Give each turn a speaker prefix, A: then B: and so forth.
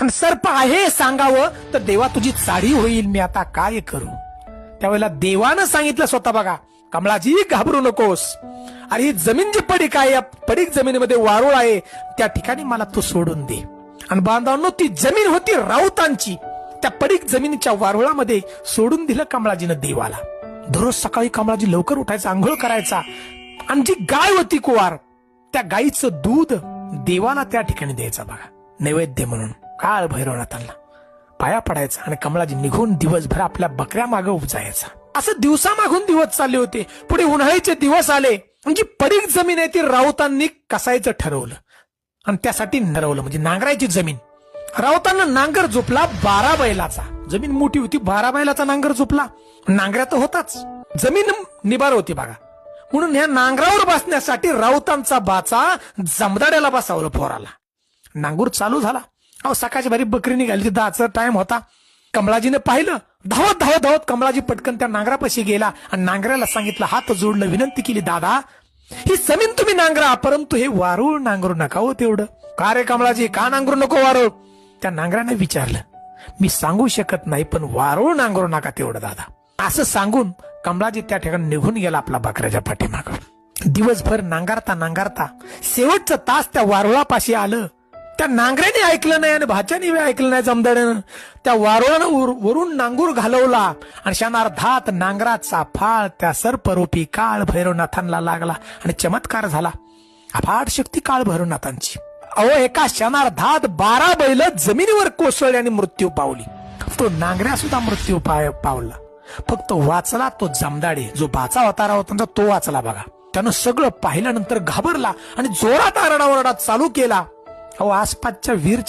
A: आणि सर्प आहे सांगावं तर देवा तुझी चाडी होईल मी आता काय करू? त्यावेळेला देवानं सांगितलं स्वतः बघा कमळाजी घाबरू नकोस. अरे ही जमीन जी पडीक आहे या पडीक जमिनीमध्ये वारुळ आहे त्या ठिकाणी मला तू सोडून दे. आणि बांधवांनो ती जमीन होती राऊतांची. त्या पडीक जमिनीच्या वारुळामध्ये सोडून दिलं कमळाजीनं देवाला. दररोज सकाळी कमळाजी लवकर उठायचा आंघोळ करायचा. आणि जी गाय होती कुवार त्या गाईचं दूध देवाला त्या ठिकाणी द्यायचा बघा नैवेद्य म्हणून. काळ भैरवनाथांना पाया पडायचा आणि कमळाजी निघून दिवसभर आपल्या बकऱ्या मागे उपजायचा असं दिवसामागून दिवस चालले होते. पुढे उन्हाळ्याचे दिवस आले. म्हणजे पडीक जमीन आहे ती राऊतांनी कसायचं ठरवलं. आणि त्यासाठी नरवलं. म्हणजे नांगरायची जमीन. राऊतांना नांगर झोपला बारा बैलाचा. जमीन मोठी होती बारा बैलाचा नांगर झोपला. नांगऱ्या तर होताच. जमीन निबार होती बघा. म्हणून ह्या नांगरावर बसण्यासाठी राऊतांचा बाचा जमदाड्याला बसावलं फोराला नांगूर चालू झाला. अहो सकाळची भारी बकरी निघाली. दहाचा टाइम होता. कमळाजीने पाहिलं. धावत धावत धावत कमळाजी पटकन त्या नांगरापाशी गेला आणि नांगराला सांगितलं हात जोडलं विनंती केली दादा. ही जमीन तुम्ही नांगरा परंतु हे वारूळ नांगरू नका हो तेवढं. का रे कमळाजी का नांगरू नको वारूळ? त्या नांगराने विचारलं. मी सांगू शकत नाही पण वारूळ नांगरू नका तेवढं दादा. असं सांगून कमळाजी त्या ठिकाणी निघून गेला आपला बकऱ्याच्या पाठीमाग. दिवसभर नांगारता नांगारता. शेवटचं तास त्या वारुळापाशी आलं. त्या नांगऱ्याने ऐकलं नाही आणि भाच्याने बी ऐकलं नाही जमदाड्यानं. त्या वारुळानं वरून नांगूर घालवला आणि क्षणार्धात नांगराचा फाळ त्या सर्परूपी काळ भैरवनाथांना लागला आणि चमत्कार झाला. अफाट शक्ती काळ भैरवनाथांची. अहो एका क्षणार्धात बारा बैल जमिनीवर कोसळली आणि मृत्यू पावली. तो नांगऱ्या सुद्धा मृत्यू पावला. फक्त वाचला तो जमदाडे. जो बाचा होता तो वाचला बघा. त्यानं सगळं पाहिल्यानंतर घाबरला आणि जोरात आरडाओरडा चालू केला. O Aspa te vir